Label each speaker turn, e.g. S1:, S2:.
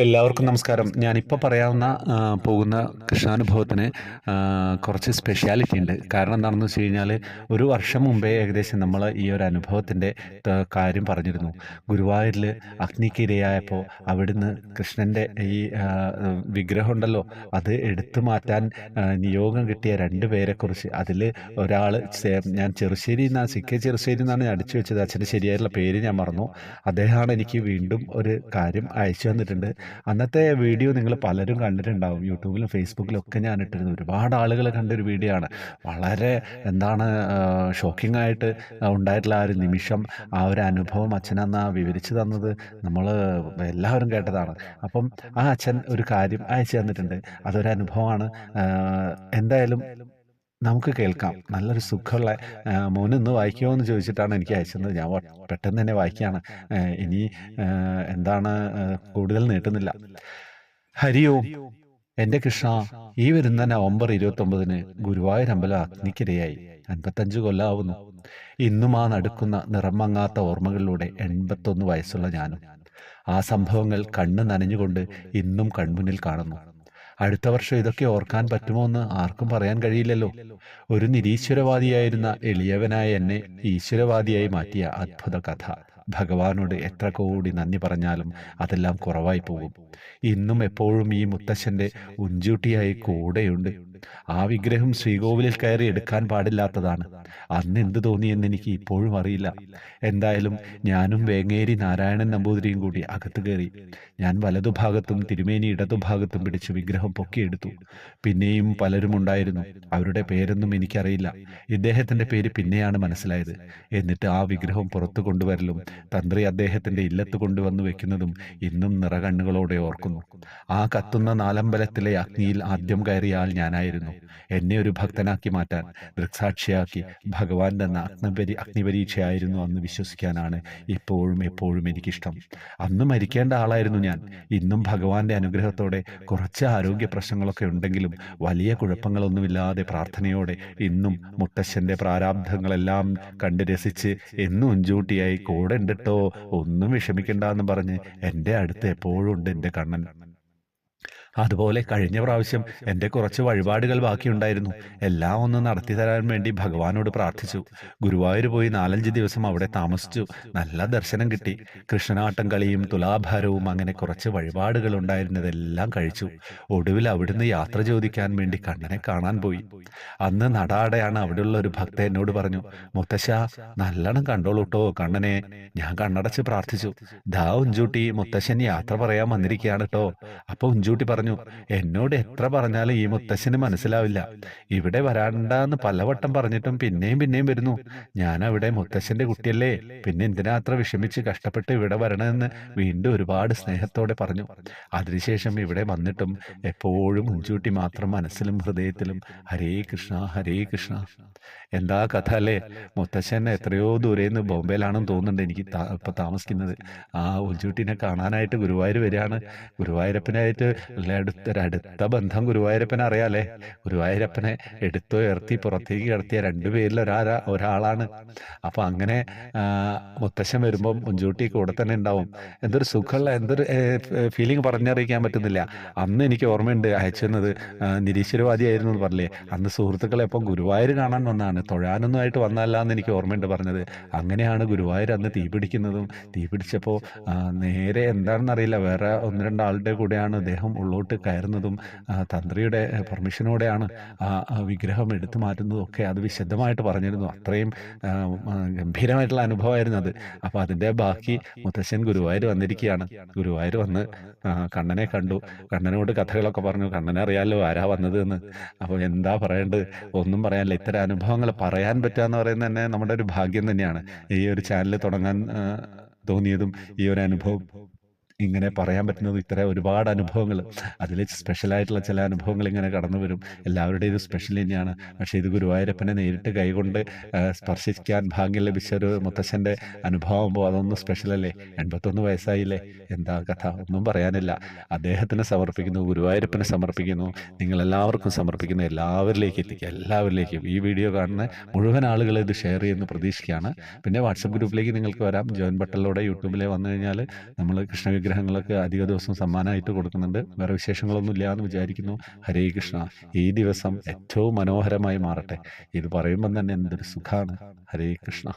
S1: എല്ലാവർക്കും നമസ്കാരം. ഞാനിപ്പോൾ പറയാവുന്ന പോകുന്ന കൃഷ്ണാനുഭവത്തിന് കുറച്ച് സ്പെഷ്യാലിറ്റി ഉണ്ട്. കാരണം എന്താണെന്ന് വെച്ച് കഴിഞ്ഞാൽ ഒരു വർഷം മുമ്പേ ഏകദേശം നമ്മൾ ഈ ഒരു അനുഭവത്തിന്റെ കാര്യം പറഞ്ഞിരുന്നു. ഗുരുവായൂരിൽ അഗ്നിക്കിരയായപ്പോൾ അവിടുന്ന് കൃഷ്ണന്റെ ഈ വിഗ്രഹം ഉണ്ടല്ലോ അത് എടുത്തു മാറ്റാൻ നിയോഗം കിട്ടിയ രണ്ട് പേരെക്കുറിച്ച് അതിൽ ഒരാൾ ഞാൻ ചെറുശ്ശേരി എന്നാണ് സി കെ ചെറുശ്ശേരി എന്നാണ് ഞാൻ അടിച്ചു വെച്ചത്. അച്ഛന്റെ ശരിയായിട്ടുള്ള പേര് ഞാൻ മറന്നു. അദ്ദേഹമാണ് എനിക്ക് വീണ്ടും ഒരു കാര്യം അയച്ചു തന്നിട്ടുണ്ട്. അന്നത്തെ വീഡിയോ നിങ്ങൾ പലരും കണ്ടിട്ടുണ്ടാവും. യൂട്യൂബിലും ഫേസ്ബുക്കിലും ഒക്കെ ഞാൻ ഇട്ടിരുന്നു ഒരുപാട് ആളുകൾ കണ്ടൊരു വീഡിയോ ആണ്. വളരെ എന്താണ് ഷോക്കിംഗ് ആയിട്ട് ഉണ്ടായിട്ടുള്ള ആ ഒരു നിമിഷം ആ ഒരു അനുഭവം അച്ഛനന്ന് വിവരിച്ചു തന്നത് നമ്മൾ എല്ലാവരും കേട്ടതാണ്. അപ്പം ആ അച്ഛൻ ഒരു കാര്യം അയച്ചു തന്നിട്ടുണ്ട്. അതൊരു അനുഭവമാണ്. എന്തായാലും നമുക്ക് കേൾക്കാം. നല്ലൊരു സുഖമുള്ള മോനൊന്ന് വായിക്കുമോ എന്ന് ചോദിച്ചിട്ടാണ് എനിക്ക് അയച്ചത്. ഞാൻ പെട്ടെന്ന് തന്നെ വായിക്കുകയാണ്. ഇനി എന്താണ് കൂടുതൽ നീട്ടുന്നില്ല. ഹരിയോ എന്റെ കൃഷ്ണ ഈ വരുന്ന നവംബർ ഇരുപത്തി ഒമ്പതിന് ഗുരുവായൂർ അമ്പലം അഗ്നിക്കിരയായി. അൻപത്തഞ്ച് കൊല്ലാവുന്നു. ഇന്നും ആ നടക്കുന്ന നിറം മങ്ങാത്ത ഓർമ്മകളിലൂടെ എൺപത്തൊന്ന് വയസ്സുള്ള ഞാനും. ആ സംഭവങ്ങൾ കണ്ണ് നനഞ്ഞുകൊണ്ട് ഇന്നും കൺമുന്നിൽ കാണുന്നു. അടുത്ത വർഷം ഇതൊക്കെ ഓർക്കാൻ പറ്റുമോ എന്ന് ആർക്കും പറയാൻ കഴിയില്ലല്ലോ. ഒരു നിരീശ്വരവാദിയായിരുന്ന എളിയവനായ എന്നെ ഈശ്വരവാദിയായി മാറ്റിയ അത്ഭുത കഥ. ഭഗവാനോട് എത്ര കോടി നന്ദി പറഞ്ഞാലും അതെല്ലാം കുറവായി പോകും. ഇന്നും എപ്പോഴും ഈ മുത്തശ്ശന്റെ ഉഞ്ചൂട്ടിയായി കൂടെയുണ്ട്. ആ വിഗ്രഹം ശ്രീകോവിലിൽ കയറി എടുക്കാൻ പാടില്ലാത്തതാണ്. അന്ന് എന്ത് തോന്നിയെന്ന് എനിക്ക് ഇപ്പോഴും അറിയില്ല. എന്തായാലും ഞാനും വേങ്ങേരി നാരായണൻ നമ്പൂതിരിയും കൂടി അകത്ത് കയറി. ഞാൻ വലതുഭാഗത്തും തിരുമേനി ഇടതുഭാഗത്തും പിടിച്ച് വിഗ്രഹം പൊക്കിയെടുത്തു. പിന്നെയും പലരും ഉണ്ടായിരുന്നു. അവരുടെ പേരൊന്നും എനിക്കറിയില്ല. ഇദ്ദേഹത്തിന്റെ പേര് പിന്നെയാണ് മനസ്സിലായത്. എന്നിട്ട് ആ വിഗ്രഹം പുറത്തു കൊണ്ടുവരലും തന്ത്രി അദ്ദേഹത്തിന്റെ ഇല്ലത്ത് കൊണ്ടുവന്നു വെക്കുന്നതും ഇന്നും നിറകണ്ണുകളോടെ ഓർക്കുന്നു. ആ കത്തുന്ന നാലമ്പലത്തിലെ അഗ്നിയിൽ ആദ്യം കയറിയ ആൾ ഞാനായിരുന്നു. എന്നെ ഒരു ഭക്തനാക്കി മാറ്റാൻ ദൃക്സാക്ഷിയാക്കി ഭഗവാൻ തന്ന അഗ്നിപരി അഗ്നിപരീക്ഷയായിരുന്നു അന്ന് വിശ്വസിക്കാനാണ് ഇപ്പോഴും എപ്പോഴും എനിക്കിഷ്ടം. അന്ന് മരിക്കേണ്ട ആളായിരുന്നു ഞാൻ. ഇന്നും ഭഗവാന്റെ അനുഗ്രഹത്തോടെ കുറച്ച് ആരോഗ്യ പ്രശ്നങ്ങളൊക്കെ ഉണ്ടെങ്കിലും വലിയ കുഴപ്പങ്ങളൊന്നുമില്ലാതെ പ്രാർത്ഥനയോടെ ഇന്നും മുത്തശ്ശന്റെ പ്രാരാബ്ധങ്ങളെല്ലാം കണ്ട് രസിച്ച് എന്നും ഉഞ്ചൂട്ടിയായി കൂടെ ഉണ്ടിട്ടോ ഒന്നും വിഷമിക്കണ്ട എന്ന് പറഞ്ഞ് എന്റെ അടുത്ത് എപ്പോഴും ഉണ്ട് എന്റെ കണ്ണൻ. അതുപോലെ കഴിഞ്ഞ പ്രാവശ്യം എന്റെ കുറച്ച് വഴിപാടുകൾ ബാക്കിയുണ്ടായിരുന്നു. എല്ലാം ഒന്ന് നടത്തി തരാൻ വേണ്ടി ഭഗവാനോട് പ്രാർത്ഥിച്ചു. ഗുരുവായൂർ പോയി നാലഞ്ച് ദിവസം അവിടെ താമസിച്ചു. നല്ല ദർശനം കിട്ടി. കൃഷ്ണനാട്ടം കളിയും തുലാഭാരവും അങ്ങനെ കുറച്ച് വഴിപാടുകൾ ഉണ്ടായിരുന്നതെല്ലാം കഴിച്ചു. ഒടുവിൽ അവിടുന്ന് യാത്ര ചോദിക്കാൻ വേണ്ടി കണ്ണനെ കാണാൻ പോയി. അന്ന് നടാടെയാണ് അവിടെയുള്ള ഒരു ഭക്ത എന്നോട് പറഞ്ഞു മുത്തശ്ശ നല്ലോണം കണ്ടോളൂട്ടോ കണ്ണനെ. ഞാൻ കണ്ണടച്ച് പ്രാർത്ഥിച്ചു. ദാ ഉഞ്ചൂട്ടി മുത്തശ്ശൻ യാത്ര പറയാൻ വന്നിരിക്കുകയാണ് കേട്ടോ അപ്പൊ ഉഞ്ചൂട്ടി പറഞ്ഞു എന്നോട് എത്ര പറഞ്ഞാലും ഈ മുത്തശ്ശന് മനസ്സിലാവില്ല. ഇവിടെ വരാണ്ടെന്ന് പലവട്ടം പറഞ്ഞിട്ടും പിന്നെയും പിന്നെയും വരുന്നു. ഞാൻ അവിടെ മുത്തശ്ശന്റെ കുട്ടിയല്ലേ. പിന്നെ എന്തിനാ അത്ര വിഷമിച്ച് കഷ്ടപ്പെട്ട് ഇവിടെ വരണമെന്ന് വീണ്ടും ഒരുപാട് സ്നേഹത്തോടെ പറഞ്ഞു. അതിനുശേഷം ഇവിടെ വന്നിട്ടും എപ്പോഴും ഉഞ്ചൂട്ടി മാത്രം മനസ്സിലും ഹൃദയത്തിലും ഹരേ കൃഷ്ണ ഹരേ കൃഷ്ണ. എന്താ കഥ അല്ലേ? മുത്തശ്ശൻ എത്രയോ ദൂരെ നിന്ന് ബോംബെയിലാണെന്ന് തോന്നുന്നുണ്ട് എനിക്ക് ഇപ്പൊ താമസിക്കുന്നത്. ആ ഉഞ്ചൂട്ടിനെ കാണാനായിട്ട് ഗുരുവായൂർ വരികയാണ്. ഗുരുവായൂരപ്പനായിട്ട് ഉള്ള അടുത്ത ബന്ധം ഗുരുവായൂരപ്പനെ അറിയാലേ. ഗുരുവായൂരപ്പനെ എടുത്തോ ഉയർത്തി പുറത്തേക്ക് കിടത്തിയ രണ്ടുപേരിൽ ഒരാ ഒരാളാണ്. അപ്പൊ അങ്ങനെ മുത്തശ്ശൻ വരുമ്പം മുഞ്ചൂട്ടി കൂടെ തന്നെ ഉണ്ടാവും. എന്തൊരു സുഖമുള്ള എന്തൊരു ഫീലിംഗ് പറഞ്ഞറിയിക്കാൻ പറ്റുന്നില്ല. അന്ന് എനിക്ക് ഓർമ്മയുണ്ട് അയച്ചെന്നത് നിരീശ്വരവാദിയായിരുന്നു എന്ന് പറഞ്ഞില്ലേ. അന്ന് സുഹൃത്തുക്കളെ ഇപ്പം ഗുരുവായൂർ കാണാൻ വന്നാണ്. തൊഴാനൊന്നും ആയിട്ട് വന്നല്ല എന്ന് എനിക്ക് ഓർമ്മയുണ്ട് പറഞ്ഞത്. അങ്ങനെയാണ് ഗുരുവായൂർ അന്ന് തീ പിടിക്കുന്നതും. തീ പിടിച്ചപ്പോൾ നേരെ എന്താണെന്നറിയില്ല. വേറെ ഒന്ന് രണ്ടാളുടെ കൂടെയാണ് അദ്ദേഹം ഉള്ളോട്ട് കയറുന്നതും ആ, തന്ത്രിയുടെ പെർമിഷനോടെയാണ് ആ വിഗ്രഹം എടുത്തു മാറ്റുന്നതും ഒക്കെ അത് വിശദമായിട്ട് പറഞ്ഞിരുന്നു. അത്രയും ഗംഭീരമായിട്ടുള്ള അനുഭവമായിരുന്നു അത്. അപ്പോൾ അതിന്റെ ബാക്കി മുത്തശ്ശൻ ഗുരുവായൂർ വന്നിരിക്കുകയാണ്. ഗുരുവായൂർ വന്ന് കണ്ണനെ കണ്ടു. കണ്ണനോട് കഥകളൊക്കെ പറഞ്ഞു. കണ്ണനെ അറിയാമല്ലോ ആരാ വന്നത് എന്ന്? അപ്പോൾ എന്താ പറയേണ്ടത്? ഒന്നും പറയാനില്ല. ഇത്തരം അനുഭവങ്ങൾ പറയാൻ പറ്റുക എന്ന് പറയുന്നത് തന്നെ നമ്മുടെ ഒരു ഭാഗ്യം തന്നെയാണ്. ഈ ഒരു ചാനൽ തുടങ്ങാൻ തോന്നിയതും ഈ ഒരു അനുഭവം ഇങ്ങനെ പറയാൻ പറ്റുന്നത് ഇത്ര ഒരുപാട് അനുഭവങ്ങൾ. അതിൽ സ്പെഷ്യലായിട്ടുള്ള ചില അനുഭവങ്ങൾ ഇങ്ങനെ കടന്നു വരും. എല്ലാവരുടെയും ഇത് സ്പെഷ്യൽ തന്നെയാണ്. പക്ഷേ ഇത് ഗുരുവായൂരപ്പനെ നേരിട്ട് കൈകൊണ്ട് സ്പർശിക്കാൻ ഭാഗ്യം ലഭിച്ച ഒരു മുത്തശ്ശന്റെ അനുഭവമാകുമ്പോൾ അതൊന്നും സ്പെഷ്യലല്ലേ എൺപത്തൊന്ന് വയസ്സായില്ലേ? എന്താ കഥ? ഒന്നും പറയാനില്ല. അദ്ദേഹത്തിന് സമർപ്പിക്കുന്നു ഗുരുവായൂരപ്പനെ സമർപ്പിക്കുന്നു. നിങ്ങൾ എല്ലാവർക്കും സമർപ്പിക്കുന്നു. എല്ലാവരിലേക്ക് എത്തിക്കുക. എല്ലാവരിലേക്കും. ഈ വീഡിയോ കാണുന്ന മുഴുവൻ ആളുകൾ ഇത് ഷെയർ ചെയ്യുന്നു പ്രതീക്ഷിക്കുകയാണ്. പിന്നെ വാട്സപ്പ് ഗ്രൂപ്പിലേക്ക് നിങ്ങൾക്ക് വരാം. ജോയിൻ ബട്ടലിലൂടെ യൂട്യൂബിലെ വന്നു കഴിഞ്ഞാൽ നമ്മൾ കൃഷ്ണവിഗ്രഹം അനുഗ്രഹങ്ങളൊക്കെ അധിക ദിവസം സമ്മാനമായിട്ട് കൊടുക്കുന്നുണ്ട്. വേറെ വിശേഷങ്ങളൊന്നും ഇല്ല എന്ന് വിചാരിക്കുന്നു. ഹരേ കൃഷ്ണ. ഈ ദിവസം ഏറ്റവും മനോഹരമായി മാറട്ടെ. ഇത് പറയുമ്പം തന്നെ എന്തൊരു സുഖമാണ് ഹരേ കൃഷ്ണ.